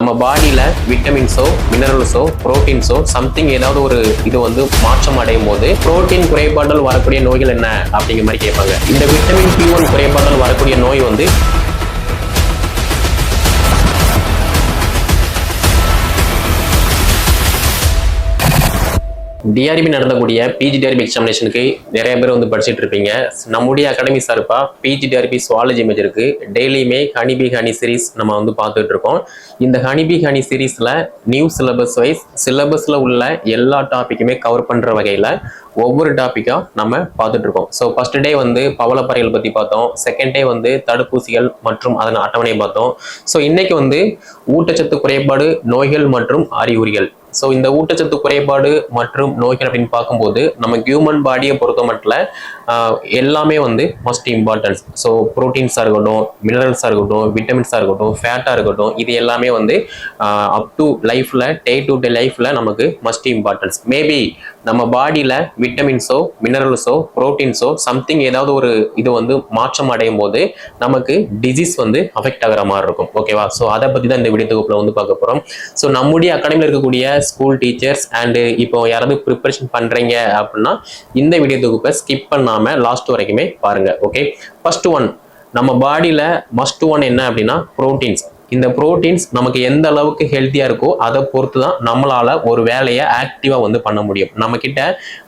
நம்ம பாடியில விட்டமின்ஸோ மினரல்ஸோ புரோட்டீன்ஸோ சம்திங் ஏதாவது ஒரு இது வந்து மாற்றம் அடையும் போது புரோட்டீன் குறைபாடால் வரக்கூடிய நோய்கள் என்ன அப்படிங்கிற மாதிரி கேட்பாங்க. இந்த விட்டமின் பி ஒன் குறைபாடால் வரக்கூடிய நோய் வந்து T R B நடந்தக்கூடிய P G T R B எக்ஸாமினேஷனுக்கு நிறைய பேர் வந்து படிச்சுட்டு இருப்பீங்க. நம்முடைய அகாடமி சார்பாக பிஜி டிஆர்பி சுவாலஜி மேஜருக்கு டெய்லியுமே ஹனிபி ஹனி சீரிஸ் நம்ம வந்து பார்த்துட்டு இருக்கோம். இந்த ஹனிபி ஹனி சீரீஸ்ல நியூ சிலபஸ் வைஸ் சிலபஸ்ல உள்ள எல்லா டாப்பிக்குமே கவர் பண்ற வகையில ஒவ்வொரு டாப்பிக்கா நம்ம பார்த்துட்டு இருக்கோம். ஸோ ஃபர்ஸ்ட் டே வந்து பவளப்பறைகள் பத்தி பார்த்தோம். செகண்ட் டே வந்து தடுப்பூசிகள் மற்றும் அதன் அட்டவணை பார்த்தோம். ஸோ இன்னைக்கு வந்து ஊட்டச்சத்து குறைபாடு நோய்கள் மற்றும் அறிகுறிகள். ஸோ இந்த ஊட்டச்சத்து குறைபாடு மற்றும் நோய்கள் அப்படின்னு பார்க்கும்போது நம்ம ஹியூமன் பாடியை பொறுத்த மட்டும் எல்லாமே வந்து மோஸ்ட் இம்பார்ட்டன்ஸ் ஸோ ப்ரோட்டீன்ஸாக இருக்கட்டும் மினரல்ஸாக இருக்கட்டும் விட்டமின்ஸாக இருக்கட்டும் ஃபேட்டாக இருக்கட்டும் இது எல்லாமே வந்து அப் டு லைஃப்பில் டே டு டே லைஃப்பில் நமக்கு மஸ்ட் இம்பார்ட்டன்ஸ் மேபி நம்ம பாடியில் விட்டமின்ஸோ மினரல்ஸோ ப்ரோட்டீன்ஸோ சம்திங் ஏதாவது ஒரு இது வந்து மாற்றம் அடையும் போது நமக்கு டிசீஸ் வந்து அஃபெக்ட் ஆகிற மாதிரி இருக்கும். ஓகேவா ஸோ அதை பற்றி தான் இந்த வீடியோ வந்து பார்க்க போகிறோம் ஸோ நம்முடைய அகாடமியில் இருக்கக்கூடிய ஸ்கூல் டீச்சர்ஸ் அண்டு இப்போ யாராவது ப்ரிப்பரேஷன் பண்ணுறீங்க அப்படின்னா இந்த வீடியோ தொகுப்பை ஸ்கிப் பண்ணாமல் லாஸ்ட் வரைக்குமே பாருங்க ஓகே ஃபர்ஸ்ட் ஒன் நம்ம பாடியில் மஸ்ட் ஒன் என்ன அப்படின்னா ப்ரோட்டீன்ஸ் இந்த ப்ரோட்டீன்ஸ் நமக்கு எந்த அளவுக்கு ஹெல்த்தியாக இருக்கோ அதை பொறுத்து தான் நம்மளால் ஒரு வேலையை ஆக்டிவாக வந்து பண்ண முடியும். நம்மக்கிட்ட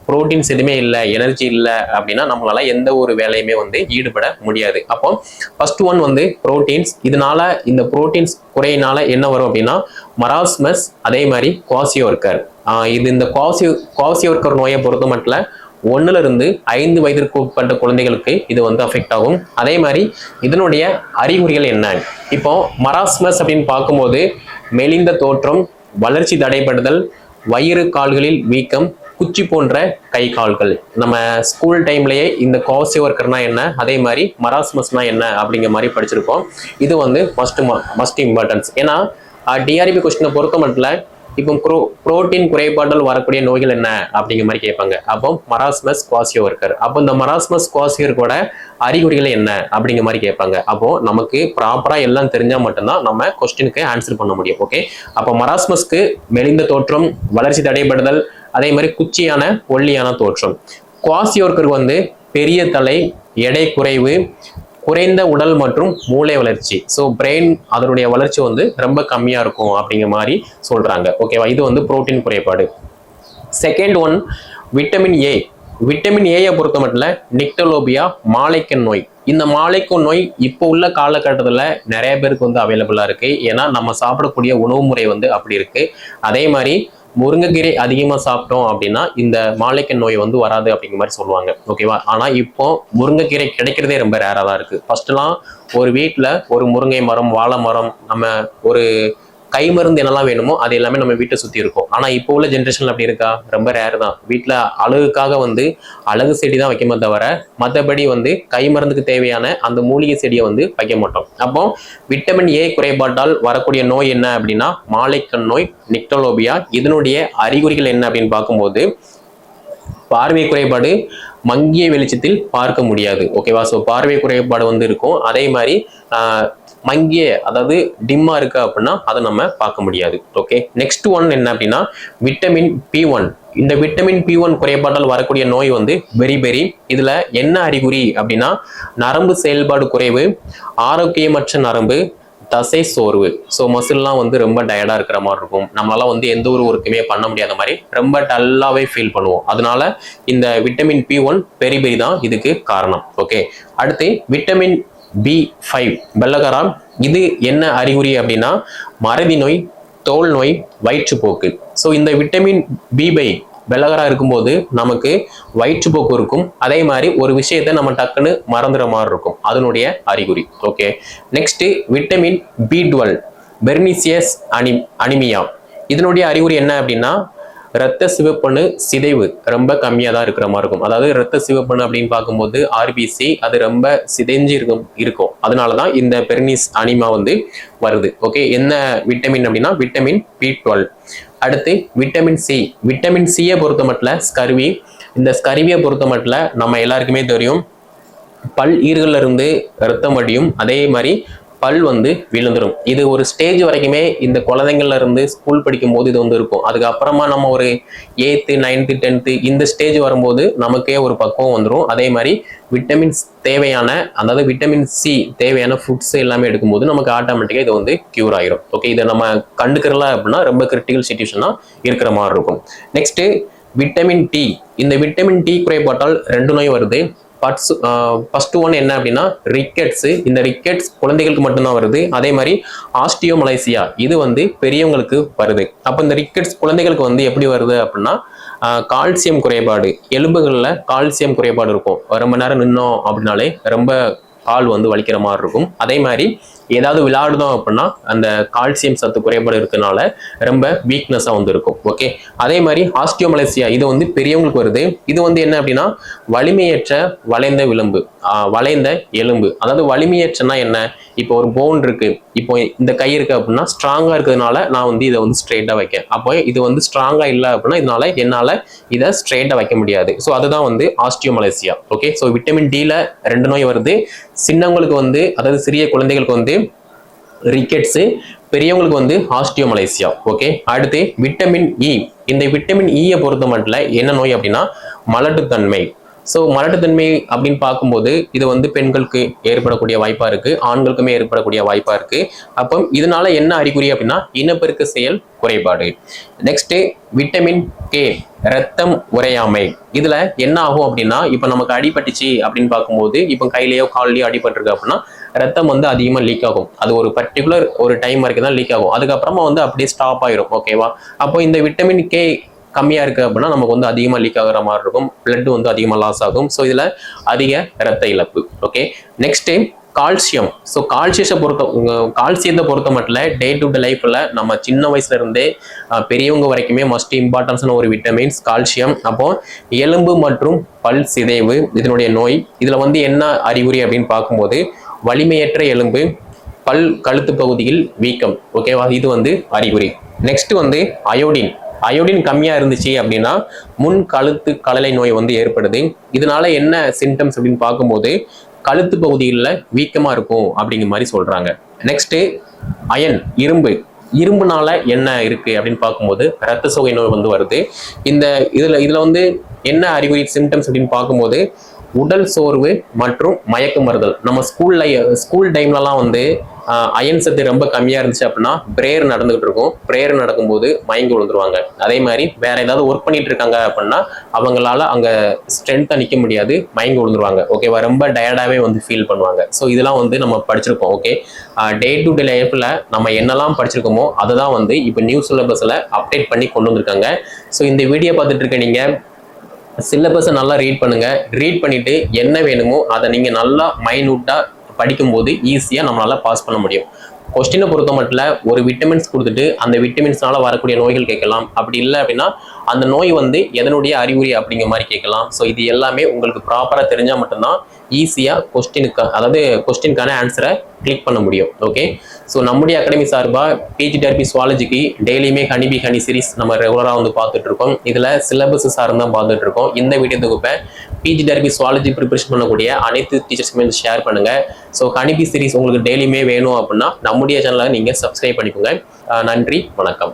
ப்ரோட்டீன்ஸ் எதுவுமே இல்லை எனர்ஜி இல்லை அப்படின்னா நம்மளால் எந்த ஒரு வேலையுமே வந்து ஈடுபட முடியாது. அப்போ ஃபர்ஸ்ட் ஒன் வந்து ப்ரோட்டீன்ஸ் இதனால இந்த ப்ரோட்டீன்ஸ் குறையினால என்ன வரும் அப்படின்னா மராஸ்மஸ் அதே மாதிரி குவாசியோர்கர் இது இந்த குவாசி இருக்கிற நோயை பொறுத்த மட்டும் ஒன்றுலேருந்து இருந்து ஐந்து வயதிற்கு உட்பட்ட குழந்தைகளுக்கு இது வந்து அஃபெக்ட் ஆகும். அதே மாதிரி இதனுடைய அறிகுறிகள் என்ன? இப்போ மராஸ்மஸ் அப்படின்னு பார்க்கும்போது மெலிந்த தோற்றம் வளர்ச்சி தடைபடுதல் வயிறு கால்களில் வீக்கம் குச்சி போன்ற கை கால்கள். நம்ம ஸ்கூல் டைம்லயே இந்த காசி ஒர்க்கர்னா என்ன? அதே மாதிரி மராஸ்மஸ்னா என்ன? அப்படிங்கிற மாதிரி படிச்சிருக்கோம். இது வந்து ஃபஸ்ட்டு மஸ்ட் இம்பார்ட்டன்ஸ் ஏன்னா டிஆர்பி கொஸ்டினை பொறுத்த மட்டும் இப்போ ப்ரோ புரோட்டீன் குறைபாட்டால் வரக்கூடிய நோய்கள் என்ன அப்படிங்கிற மாதிரி கேட்பாங்க. அப்போ மராஸ்மஸ் குவாசியோ ஒர்க்கர் அப்போ இந்த மராஸ்மஸ் குவாசியர்கோட அறிகுறிகள் என்ன அப்படிங்கிற மாதிரி கேட்பாங்க. அப்போ நமக்கு ப்ராப்பராக எல்லாம் தெரிஞ்சால் மட்டும்தான் நம்ம கொஸ்டினுக்கு ஆன்சர் பண்ண முடியும். ஓகே அப்போ மராஸ்மஸ்க்கு மெலிந்த தோற்றம் வளர்ச்சி தடைபடுதல் அதே மாதிரி குச்சியான ஒல்லியான தோற்றம். குவாசியோர்க்கருக்கு வந்து பெரிய தலை எடை குறைவு குறைந்த உடல் மற்றும் மூளை வளர்ச்சி. ஸோ பிரெயின் அதனுடைய வளர்ச்சி வந்து ரொம்ப கம்மியாக இருக்கும் அப்படிங்கிற மாதிரி சொல்கிறாங்க ஓகேவா இது வந்து புரோட்டீன் குறைபாடு. Second one vitamin A vitamin ஏயை பொறுத்த மட்டும் நிக்டலோபியா மாலைக்கன் நோய். இந்த மாலைக்கண் நோய் இப்போ உள்ள காலகட்டத்தில் நிறைய பேருக்கு வந்து அவைலபிளாக இருக்குது ஏன்னா நம்ம சாப்பிடக்கூடிய உணவு முறை வந்து அப்படி இருக்குது அதே மாதிரி முருங்கைக்கீரை அதிகமாக சாப்பிட்டோம் அப்படின்னா இந்த மாலைக்கண் நோய் வந்து வராது அப்படிங்கிற மாதிரி சொல்லுவாங்க. ஓகேவா ஆனால் இப்போ முருங்கைக்கீரை கிடைக்கிறதே ரொம்ப ரேராக தான் இருக்கு. ஃபர்ஸ்ட்லாம் ஒரு வீட்டில் ஒரு முருங்கை மரம் வாழை மரம் நம்ம ஒரு கை மருந்து என்னெல்லாம் வேணுமோ அது எல்லாமே நம்ம வீட்டை சுற்றி இருக்கும். ஆனால் இப்போ உள்ள ஜென்ரேஷனில் அப்படி இருக்கா? ரொம்ப ரேர் தான். வீட்டில் அழகுக்காக வந்து அழகு செடி தான் வைக்கமே தவிர மற்றபடி வந்து கை மருந்துக்கு தேவையான அந்த மூலிகை செடியை வந்து வைக்க மாட்டோம். அப்போ விட்டமின் ஏ குறைபாட்டால் வரக்கூடிய நோய் என்ன அப்படின்னா மாலைக்கண் நோய் நிக்டோலோபியா இதனுடைய அறிகுறிகள் என்ன அப்படின்னு பார்க்கும்போது பார்வை குறைபாடு மங்கிய வெளிச்சத்தில் பார்க்க முடியாது. ஓகேவா ஸோ பார்வை குறைபாடு வந்து இருக்கும். அதே மாதிரி மங்கிய அதாவது டிம்மா இருக்கு அப்படின்னா அதை நம்ம பார்க்க முடியாது. ஓகே நெக்ஸ்ட் ஒன் என்ன அப்படின்னா விட்டமின் பி ஒன் இந்த விட்டமின் பி ஒன் குறைபாட்டால் வரக்கூடிய நோய் வந்து பெரி பெரி இதுல என்ன அறிகுறி அப்படின்னா நரம்பு செயல்பாடு குறைவு ஆரோக்கியமற்ற நரம்பு தசை சோர்வு. ஸோ மசில்லாம் வந்து ரொம்ப டயர்டாக இருக்கிற மாதிரி இருக்கும். நம்மளால வந்து எந்த ஒரு ஒர்க்குமே பண்ண முடியாத மாதிரி ரொம்ப டல்லாவே ஃபீல் பண்ணுவோம். அதனால இந்த விட்டமின் பி ஒன் பெரி பெரி தான் இதுக்கு காரணம். ஓகே அடுத்து விட்டமின் பி ஃபைவ் பெல்லகராம் இது என்ன அறிகுறி அப்படின்னா மறதி நோய் தோல் நோய் வயிற்றுப்போக்கு. ஸோ இந்த விட்டமின் பி பை வெள்ளகராக இருக்கும்போது நமக்கு வயிற்றுப்போக்கு இருக்கும். அதே மாதிரி ஒரு விஷயத்தை நம்ம டக்குன்னு மறந்துற மாதிரி இருக்கும். அதனுடைய அறிகுறி. Okay next vitamin B twelve pernicious அனி அனிமியா. இதனுடைய அறிகுறி என்ன அப்படின்னா ரத்த சிவப்பணு சிதைவு ரொம்ப கம்மியாக தான் இருக்கிற மாதிரி இருக்கும். அதாவது ரத்த சிவப்பணு அப்படின்னு பார்க்கும்போது ஆர்பிசி அது ரொம்ப சிதைஞ்சு இருக்கும் இருக்கும். அதனால தான் இந்த பெர்னிஸ் அனிமா வந்து வருது. ஓகே என்ன விட்டமின் அப்படின்னா விட்டமின் பி டுவெல் அடுத்து விட்டமின் சி விட்டமின் சியை பொறுத்த மட்டும் ஸ்கர்வி இந்த ஸ்கர்வியை பொறுத்த மட்டும் நம்ம எல்லாருக்குமே தெரியும். பல் ஈர்கள்ல இருந்து ரத்தம் வடியும். அதே மாதிரி பல் வந்து விழுந்துடும் இது ஒரு ஸ்டேஜ் வரைக்குமே இந்த குழந்தைங்கள்ல இருந்து ஸ்கூல் படிக்கும் போது இது வந்து இருக்கும். அதுக்கப்புறமா நம்ம ஒரு எயித்து நைன்த்து டென்த்து இந்த ஸ்டேஜ் வரும்போது நமக்கே ஒரு பக்குவம் வந்துடும் அதே மாதிரி விட்டமின்ஸ் தேவையான அதாவது விட்டமின் சி தேவையான ஃபுட்ஸ் எல்லாமே எடுக்கும்போது நமக்கு ஆட்டோமேட்டிக்காக இது வந்து கியூர் ஆகிரும் ஓகே இதை நம்ம கண்டுக்கிறல அப்படின்னா ரொம்ப கிரிட்டிக்கல் சுச்சுவேஷனாக இருக்கிற மாதிரி இருக்கும். நெக்ஸ்ட்டு விட்டமின் டி இந்த விட்டமின் டி குறைபாட்டால் ரெண்டு நோய் வருது. ஃபர்ஸ்ட் ஃபர்ஸ்ட் ஒன் என்ன அப்படின்னா ரிக்கெட்ஸ் இந்த ரிக்கெட்ஸ் குழந்தைகளுக்கு மட்டும்தான் வருது. அதே மாதிரி ஆஸ்டியோமலைசியா இது வந்து பெரியவங்களுக்கு வருது. அப்போ இந்த ரிக்கெட்ஸ் குழந்தைகளுக்கு வந்து எப்படி வருது அப்படின்னா கால்சியம் குறைபாடு. எலும்புகளில் கால்சியம் குறைபாடு இருக்கும். ரொம்ப நேரம் நின்னோம் அப்படின்னாலே ரொம்ப கால் வந்து வலிக்கிற மாதிரி இருக்கும். அதே மாதிரி ஏதாவது விளையாடுதோம் அப்படின்னா அந்த கால்சியம் சத்து குறைபாடு இருக்கனால ரொம்ப வீக்னஸாக வந்து இருக்கும். ஓகே அதே மாதிரி ஆஸ்டியோமலேசியா இது வந்து பெரியவங்களுக்கு வருது. இது வந்து என்ன அப்படின்னா வலிமையற்ற வளைந்த விளிம்பு வளைந்த எலும்பு. அதாவது வலிமையற்றனா என்ன? இப்போ ஒரு போன் இருக்கு. இப்போ இந்த கை இருக்கு அப்படின்னா ஸ்ட்ராங்காக இருக்கிறதுனால நான் வந்து இதை வந்து ஸ்ட்ரெயிட்டாக வைக்கேன். அப்போ இது வந்து ஸ்ட்ராங்காக இல்லை அப்படின்னா இதனால என்னால் இதை ஸ்ட்ரெயிட்டாக வைக்க முடியாது. ஸோ அதுதான் வந்து ஆஸ்டியோமலேசியா ஓகே ஸோ விட்டமின் டியில் ரெண்டு நோய் வருது. சின்னவங்களுக்கு வந்து அதாவது சிறிய குழந்தைகளுக்கு வந்து ரிக்கெட்ஸு பெரியவங்களுக்கு வந்து ஆஸ்டியோமலேசியா ஓகே அடுத்து விட்டமின் இ e. இந்த விட்டமின் இயை பொறுத்த மட்டும் என்ன நோய் அப்படின்னா மலட்டுத்தன்மை. ஸோ மலட்டுத்தன்மை அப்படின்னு பார்க்கும்போது இது வந்து பெண்களுக்கு ஏற்படக்கூடிய வாய்ப்பாக இருக்குது ஆண்களுக்குமே ஏற்படக்கூடிய வாய்ப்பாக இருக்குது அப்போ இதனால என்ன அறிகுறி அப்படின்னா இனப்பெருக்க செயல் குறைபாடு. நெக்ஸ்ட்டு விட்டமின் கே ரத்தம் உறையாமை. இதில் என்ன ஆகும் அப்படின்னா இப்போ நமக்கு அடிபட்டுச்சு அப்படின்னு பார்க்கும்போது இப்போ கையிலேயோ கால்லையோ அடிபட்டிருக்கு அப்படின்னா ரத்தம் வந்து அதிகமாக லீக் ஆகும். அது ஒரு பர்டிகுலர் ஒரு டைம் வரைக்கும் தான் லீக் ஆகும். அதுக்கப்புறமா வந்து அப்படியே ஸ்டாப் ஆயிரும் ஓகேவா அப்போ இந்த விட்டமின் கே கம்மியாக இருக்குது அப்படின்னா நமக்கு வந்து அதிகமாக லீக் ஆகிற மாதிரி இருக்கும். பிளட் வந்து அதிகமாக லாஸ் ஆகும். ஸோ இதில் அதிக ரத்த இழப்பு. ஓகே நெக்ஸ்ட்டு கால்சியம் ஸோ கால்சியத்தை பொறுத்த கால்சியத்தை பொறுத்த மட்டும் டே டு டே லைஃப்பில் நம்ம சின்ன வயசுல இருந்தே பெரியவங்க வரைக்குமே மஸ்ட் இம்பார்ட்டன்ஸான ஒரு விட்டமின்ஸ் கால்சியம் அப்போ எலும்பு மற்றும் பல் சிதைவு இதனுடைய நோய். இதில் வந்து என்ன அறிகுறி அப்படின்னு பார்க்கும்போது வலிமையற்ற எலும்பு பல் கழுத்து பகுதியில் வீக்கம். ஓகேவா இது வந்து அறிகுறி. நெக்ஸ்ட் வந்து அயோடின் அயோடின் கம்மியாக இருந்துச்சு அப்படின்னா முன் கழுத்து கலலை நோய் வந்து ஏற்படுது. இதனால என்ன சிம்டம்ஸ் அப்படின்னு பார்க்கும்போது கழுத்து பகுதிகளில் வீக்கமாக இருக்கும் அப்படிங்கிற மாதிரி சொல்கிறாங்க நெக்ஸ்ட்டு அயன் இரும்பு. இரும்புனால என்ன இருக்குது அப்படின்னு பார்க்கும்போது ரத்த சோகை நோய் வந்து வருது. இந்த இதில் இதில் வந்து என்ன அறிகுறி சிம்டம்ஸ் அப்படின்னு பார்க்கும்போது உடல் சோர்வு மற்றும் மயக்கம் வருதல் நம்ம ஸ்கூல்ல ஸ்கூல் டைம்லலாம் வந்து அயன் சத்து ரொம்ப கம்மியா இருந்துச்சு அப்படின்னா பிரேயர் நடந்துகிட்டு இருக்கும். பிரேயர் நடக்கும்போது மயங்கி விழுந்துருவாங்க. அதே மாதிரி வேற ஏதாவது ஒர்க் பண்ணிட்டு இருக்காங்க அப்படின்னா அவங்களால அங்க ஸ்ட்ரென்த்தா நிக்க முடியாது மயங்கி விழுந்துருவாங்க. ஓகேவா ரொம்ப டயர்டாவே வந்து ஃபீல் பண்ணுவாங்க. ஸோ இதெல்லாம் வந்து நம்ம படிச்சிருக்கோம். ஓகே டே டு டே லைஃப்ல நம்ம என்னெல்லாம் படிச்சிருக்கோமோ அதை தான் வந்து இப்போ நியூ சிலபஸ்ல அப்டேட் பண்ணி கொண்டு வந்திருக்காங்க. ஸோ இந்த வீடியோ பார்த்துட்டு இருக்க நீங்க சிலபஸை நல்லா ரீட் பண்ணுங்க. ரீட் பண்ணிட்டு என்ன வேணுமோ அதை நீங்க நல்லா மைனூட்டா படிக்கும்போது ஈஸியாக நம்மளால் பாஸ் பண்ண முடியும். கொஸ்டினை பொறுத்த மட்டும் ஒரு விட்டமின்ஸ் கொடுத்துட்டு அந்த விட்டமின்ஸ்னால வரக்கூடிய நோய்கள் கேட்கலாம். அப்படி இல்லை அப்படின்னா அந்த நோய் வந்து எதனுடைய அறிகுறி அப்படிங்கிற மாதிரி கேட்கலாம். ஸோ இது எல்லாமே உங்களுக்கு ப்ராப்பராக தெரிஞ்சால் மட்டும்தான் ஈஸியாக கொஸ்டினுக்கு அதாவது கொஸ்டினுக்கான ஆன்சரை கிளிக் பண்ண முடியும். ஓகே ஸோ நம்முடைய அகாடமி சார்பாக பிஜி டெரபி சுவாலஜிக்கு டெய்லியுமே கனிபி ஹனி சீரிஸ் நம்ம ரெகுலராக வந்து பார்த்துட்டு இருக்கோம் இதில் சிலபஸ் சார்ந்து தான் பார்த்துட்டு இருக்கோம் இந்த வீடியோ தொகுப்பை பிஜி டெரபி சுவாலஜி ப்ரிப்பரேஷன் பண்ணக்கூடிய அனைத்து டீச்சர்ஸ்க்குமே ஷேர் பண்ணுங்கள் ஸோ கனிபி சீரிஸ் உங்களுக்கு டெய்லியுமே வேணும் அப்படின்னா நம்முடைய சேனலை நீங்கள் சப்ஸ்கிரைப் பண்ணிக்கோங்க. நன்றி வணக்கம்.